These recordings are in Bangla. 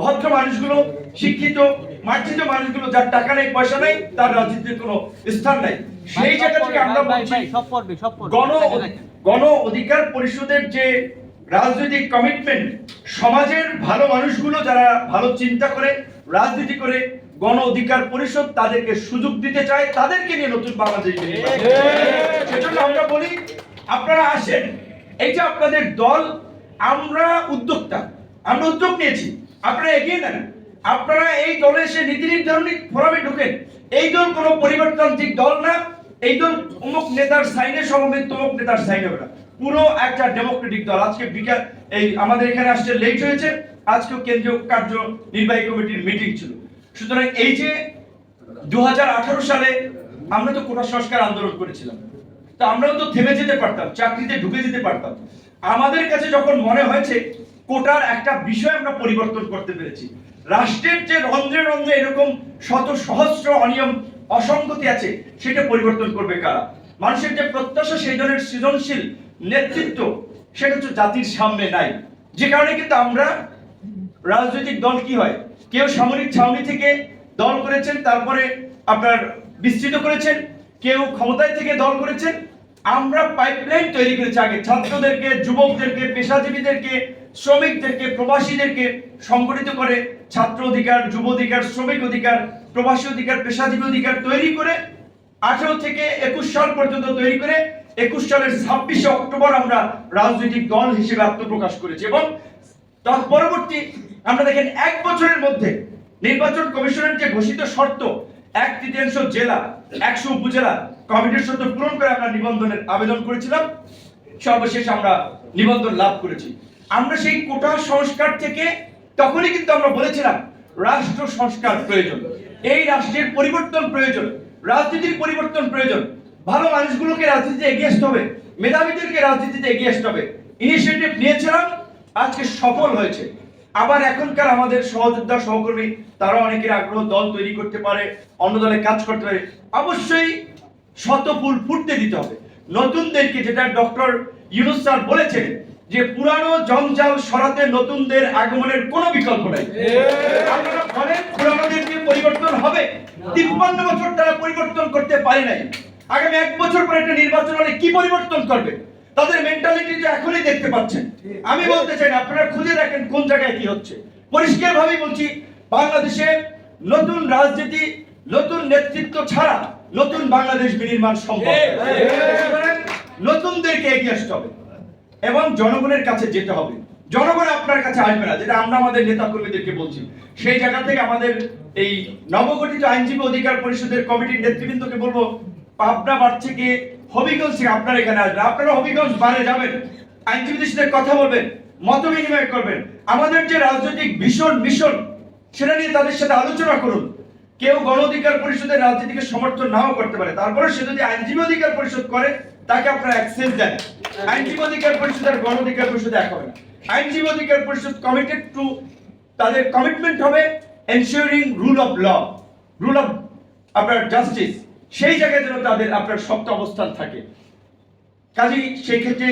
ভদ্র মানুষগুলো শিক্ষিত মার্জিত মানুষগুলো যার টাকা নেই পয়সা নেই তার রাজনীতির কোনো স্থান নাই সেই জায়গা থেকে আমরা বলছি গণ গণ অধিকার পরিষদের যে রাজনৈতিক কমিটমেন্ট সমাজের ভালো মানুষগুলো যারা ভালো চিন্তা করে রাজনীতি করে গণ অধিকার পরিষদ তাদেরকে সুযোগ দিতে চায় তাদেরকে নিয়ে নতুন বাংলাদেশ। সেজন্য আমরা বলি আপনারা আসেন এই যে আপনাদের দল আমরা উদ্যোক্তা আমরা উদ্যোগ নিয়েছি আপনারা এগিয়ে নেন আপনারা এই দলে এসে নীতি নির্ধারণী ফোরামে ঢুকেন। এই দল কোনো পরিবর্তনতান্ত্রিক দল না। এই দল অমুক নেতার সাইনে সমবেত, তমুক নেতার সাইন না। পুরো একটা ডেমোক্রেটিক দল। আজকে বিকাল, এই আমাদের এখানে আসতে লেট হয়েছে। আজকে কেন্দ্রীয় কার্য নির্বাহী কমিটির মিটিং ছিল। সুতরাং এই যে দু হাজার আঠারো সালে আমরা তো কোটা সংস্কার আন্দোলন করেছিলাম। তা আমরাও তো থেমে যেতে পারতাম, চাকরিতে ঢুকে যেতে পারতাম। আমাদের কাছে যখন মনে হয়েছে কোটার একটা বিষয় আমরা পরিবর্তন করতে পেরেছি। রাষ্ট্রের যে রন্ধ্রে রন্ধ্রে এরকম শত সহস্র অনিয়ম, অসঙ্গতি আছে, সেটা পরিবর্তন করবে কারা? মানুষের যে প্রত্যাশা, সেই ধরনের সৃজনশীল নেতৃত্ব, সেটা হচ্ছে জাতির সামনে নাই। যে কারণে কিন্তু আমরা রাজনৈতিক দল কি হয়? কেউ সামরিক ছাউনি থেকে দল করেছেন, তারপরে আপনার বিস্তৃত করেছেন, কেউ ক্ষমতায় থেকে দল করেছেন, আমরা পাইপলাইন তৈরি করেছি আগে। ছাত্রদেরকে, যুবকদেরকে, পেশাজীবীদেরকে শ্রমিকদেরকে, প্রবাসীদেরকে সংগঠিত করে ছাত্র অধিকার, যুব অধিকার, শ্রমিক অধিকার, প্রবাসী অধিকার, পেশাজীবী অধিকার তৈরি করে আঠারো থেকে একুশ সাল পর্যন্ত তৈরি করে একুশ সালের ছাব্বিশে অক্টোবর আমরা রাজনৈতিক দল হিসেবে আত্মপ্রকাশ করেছি এবং তৎপরবর্তী আমরা দেখেন এক বছরের মধ্যে নির্বাচন কমিশনের যে ঘোষিত শর্ত, এক তৃতীয়াংশ জেলা, একশো উপজেলা কমিটির শর্ত পূরণ করে আমরা নিবন্ধনের আবেদন করেছিলাম। সর্বশেষ আমরা নিবন্ধন লাভ করেছি। আমরা সেই কোটা সংস্কার থেকে তখনই কিন্তু আমরা বলেছিলাম, রাষ্ট্র সংস্কার প্রয়োজন। এই রাষ্ট্রের পরিবর্তন প্রয়োজন, রাজনীতির পরিবর্তন প্রয়োজন। ভালো মানুষগুলোকে রাজনীতিতে এগিয়ে আসতে হবে, মেধাবীদেরকে রাজনীতিতে এগিয়ে আসতে হবে। ইনিশিয়েটিভ নিয়েছিলাম, আজকে সফল হয়েছে। আবার এখনকার আমাদের সহযোদ্ধা সহকর্মী তারা অনেকের আগ্রহ দল তৈরি করতে পারে, অন্য দলে কাজ করতে পারে। অবশ্যই শত ফুল ফুটতে দিতে হবে। নতুনদেরকে যেটা ডক্টর ইউনুস স্যার বলেছেন যে পুরানো জঞ্জাল সরাতে নতুনদের আগমনের কোনো বিকল্প নাই। আপনারা বলেন পুরানোদেরকে পরিবর্তন হবে? তিপ্পান্ন বছর তারা পরিবর্তন করতে পারে নাই। আগামী এক বছর পরে একটা নির্বাচন হলে কি পরিবর্তন করবে? তাদের মেন্টালিটি যে এখনই দেখতে পাচ্ছেন। আমি বলতে চাই না, আপনারা খুঁজে দেখেন কোন জায়গায় কি হচ্ছে। পরিষ্কার ভাবেই বলছি বাংলাদেশে নতুন রাজনীতি নতুন নেতৃত্ব ছাড়া নতুন বাংলাদেশ বিনির্মাণ সম্ভব। নতুনদেরকে এগিয়ে আসতে হবে। এবং জনগণের কাছে যেতে হবে। জনগণ আপনার কাছে আসবে না, যেটা আমরা আমাদের নেতা কর্মীদেরকে বলছি। সেই জায়গা থেকে আমাদের এই নবগঠিত আইনজীবী অধিকার পরিষদের কমিটির নেতৃবৃন্দকে বলব, পাবনা বার থেকে হবিগঞ্জ থেকে আপনারা এখানে আসবেন। আপনারা হবিগঞ্জ বারে যাবেন, আইনজীবীদের সাথে কথা বলবেন, মত বিনিময় করবেন। আমাদের যে রাজনৈতিক ভীষণ মিশন, সেটা নিয়ে তাদের সাথে আলোচনা করুন। কেউ গণ অধিকার পরিষদের রাজনীতিকে সমর্থন নাও করতে পারে। তারপরে সে যদি আইনজীবী অধিকার পরিষদ করে, তাকে আপনারা অ্যাক্সেস দেন। আইনজীবী অধিকার পরিষদ আর গণ অধিকার পরিষদ এক হবে আইনজীবী অধিকার পরিষদ কমিটেড টু তাদের কমিটমেন্ট হবে ensuring rule of law rule of আপনার জাস্টিস সেই জায়গায় যেন তাদের আপনার শক্ত অবস্থান থাকে। কাজেই সেই ক্ষেত্রে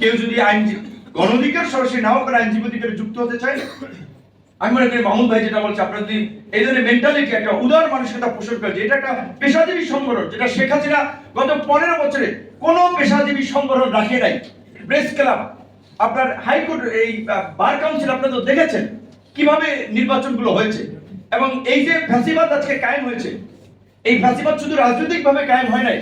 কেউ যদি আইনজীবী গণ অধিকার সরাসরি নাও করে আইনজীবী অধিকারে যুক্ত হতে চায় আমি মনে করি মামুন ভাই যেটা বলছে, আপনারা যদি এই ধরনের মেন্টালিটি একটা উদার মানসিকতা পোষণ করে যে এটা একটা পেশাজীবী সংগঠন, যেটা শেখ গত পনেরো বছরে কোনো পেশাজীবী সংগঠন রাখে নাই। প্রেস ক্লাব আপনার হাইকোর্ট এই বার কাউন্সিল আপনারা তো দেখেছেন কীভাবে নির্বাচনগুলো হয়েছে। এবং এই যে ফ্যাসিবাদ আজকে কায়েম হয়েছে, এই ফ্যাসিবাদ শুধু রাজনৈতিকভাবে কায়েম হয় নাই।